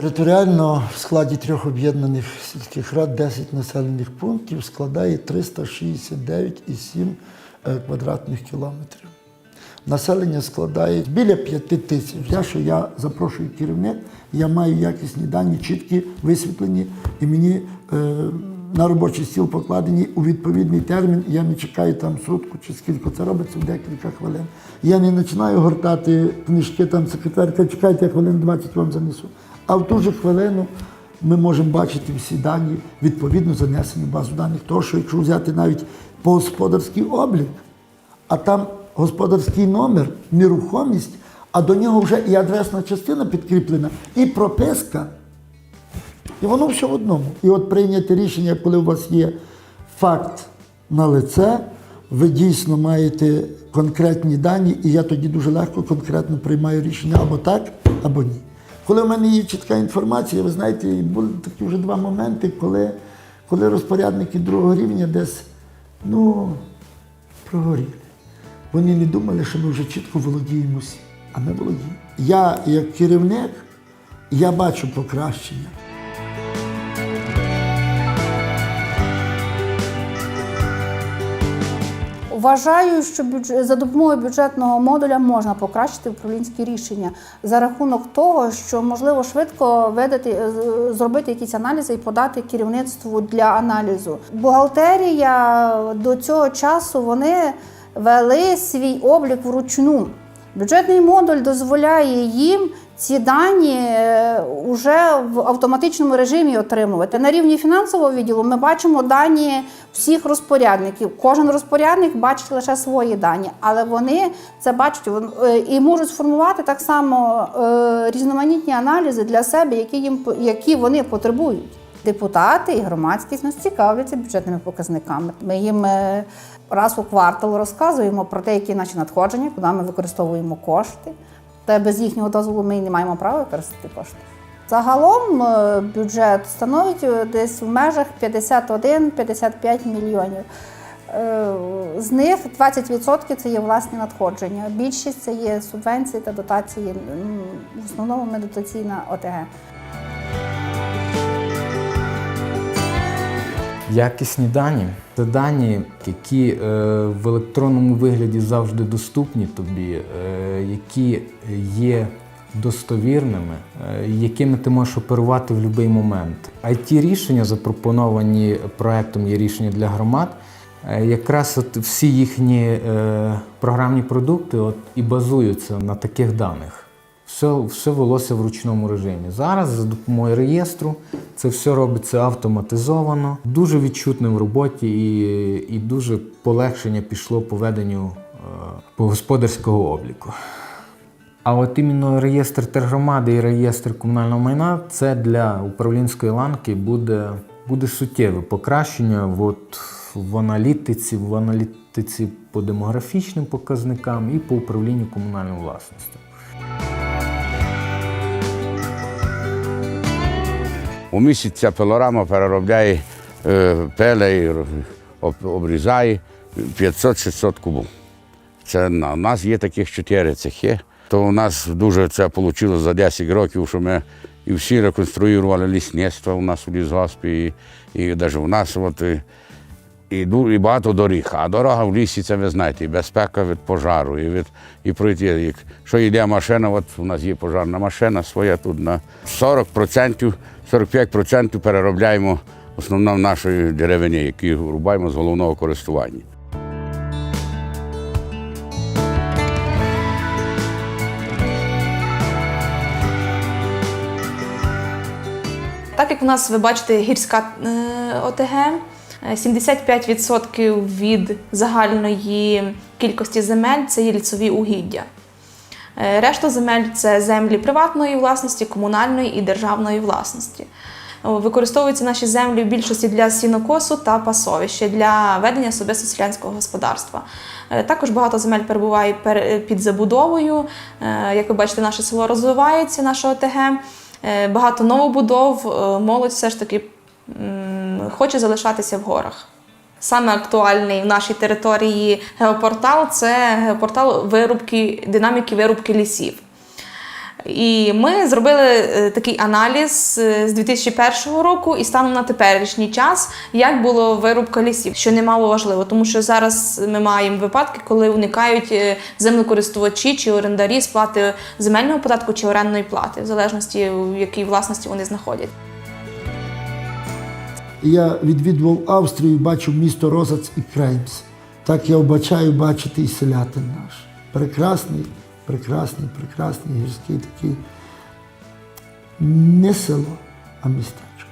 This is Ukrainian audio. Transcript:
Територіально в складі трьох об'єднаних сільських рад 10 населених пунктів складає 369,7 е, квадратних кілометрів. Населення складає біля 5 тисяч. Я, що я запрошую керівник, я маю якісні дані, чіткі, висвітлені, і мені е, на робочий стіл покладені у відповідний термін. Я не чекаю там сутку чи скільки це робиться в декілька хвилин. Я не починаю гортати книжки, там секретарка, чекайте, я хвилин 20 вам занесу. А в ту же хвилину ми можемо бачити всі дані, відповідно занесені в базу даних. Тому що якщо взяти навіть по господарський облік, а там господарський номер, нерухомість, а до нього вже і адресна частина підкріплена, і прописка. І воно все в одному. І от прийняти рішення, коли у вас є факт на лице, ви дійсно маєте конкретні дані, і я тоді дуже легко конкретно приймаю рішення або так, або ні. Коли в мене є чітка інформація, ви знаєте, були такі вже два моменти, коли, коли розпорядники другого рівня десь ну, прогоріли. Вони не думали, що ми вже чітко володіємо всім, а ми володіємо. Я, як керівник, я бачу покращення. Вважаю, що за допомогою бюджетного модуля можна покращити управлінські рішення за рахунок того, що можливо швидко видати, зробити якісь аналізи і подати керівництву для аналізу. Бухгалтерія до цього часу вони вели свій облік вручну. Бюджетний модуль дозволяє їм ці дані вже в автоматичному режимі отримувати. На рівні фінансового відділу ми бачимо дані всіх розпорядників. Кожен розпорядник бачить лише свої дані, але вони це бачать е, і можуть сформувати так само е, різноманітні аналізи для себе, які їм які вони потребують. Депутати і громадськість нас цікавляться бюджетними показниками. Ми їм е, раз у квартал розказуємо про те, які наші надходження, куди ми використовуємо кошти. Та без їхнього дозволу ми не маємо права використати кошти. Загалом е, бюджет становить е, десь в межах 51-55 мільйонів. З них 20% це є власні надходження. Більшість це є субвенції та дотації. В основному ми дотаційна ОТГ. Якісні дані це дані, які е, в електронному вигляді завжди доступні тобі, е, які є достовірними, е, якими ти можеш оперувати в будь-який момент. А ті рішення, запропоновані проектом є рішення для громад, якраз от всі їхні програмні продукти от, і базуються на таких даних. Все, все велося в ручному режимі. Зараз за допомогою реєстру це все робиться автоматизовано, дуже відчутне в роботі і, і дуже полегшення пішло по веденню е, по господарського обліку. А от іменно реєстр тергромади і реєстр комунального майна це для управлінської ланки буде, буде суттєве покращення от, в аналітиці, в аналітиці по демографічним показникам і по управлінню комунальною власністю. У місяць ця пилорама переробляє пеле обрізає 500-600 кубів. Це у нас є таких чотири цехи. То у нас дуже це вийшло за 10 років, що ми і всі реконструювали лісництво у нас у лісгоспі, і, і навіть у нас от, і, і багато доріг. А дорога в лісі, це ви знаєте, і безпека від пожару, і від і пройти. Як, що йде машина, от у нас є пожарна машина своя тут на 40%, 45% переробляємо в основному нашої деревини, які рубаємо з головного користування. Так як у нас, ви бачите, гірська е, ОТГ, 75% від загальної кількості земель це є лісові угіддя. Е, Решта земель це землі приватної власності, комунальної і державної власності. Використовуються наші землі в більшості для сінокосу та пасовища для ведення особисто селянського господарства. Е, Також багато земель перебуває під забудовою. Е, Як ви бачите, наше село розвивається, наше ОТГ. Е, Багато новобудов, е, молодь все ж таки хоче залишатися в горах. Саме актуальний в нашій території геопортал це геопортал вирубки, динаміки вирубки лісів. І ми зробили е, такий аналіз е, з 2001 року і станом на теперішній час, як було вирубка лісів, що немало важливо, тому що зараз ми маємо випадки, коли уникають е, землекористувачі чи орендарі сплати земельного податку чи орендної плати, в залежності в якій власності вони знаходять. Я відвідував Австрію, бачив місто Розац і Креймс. Так я вбачаю бачити і селятин наш. Прекрасний, прекрасний, прекрасний гірський такий не село, а містечко.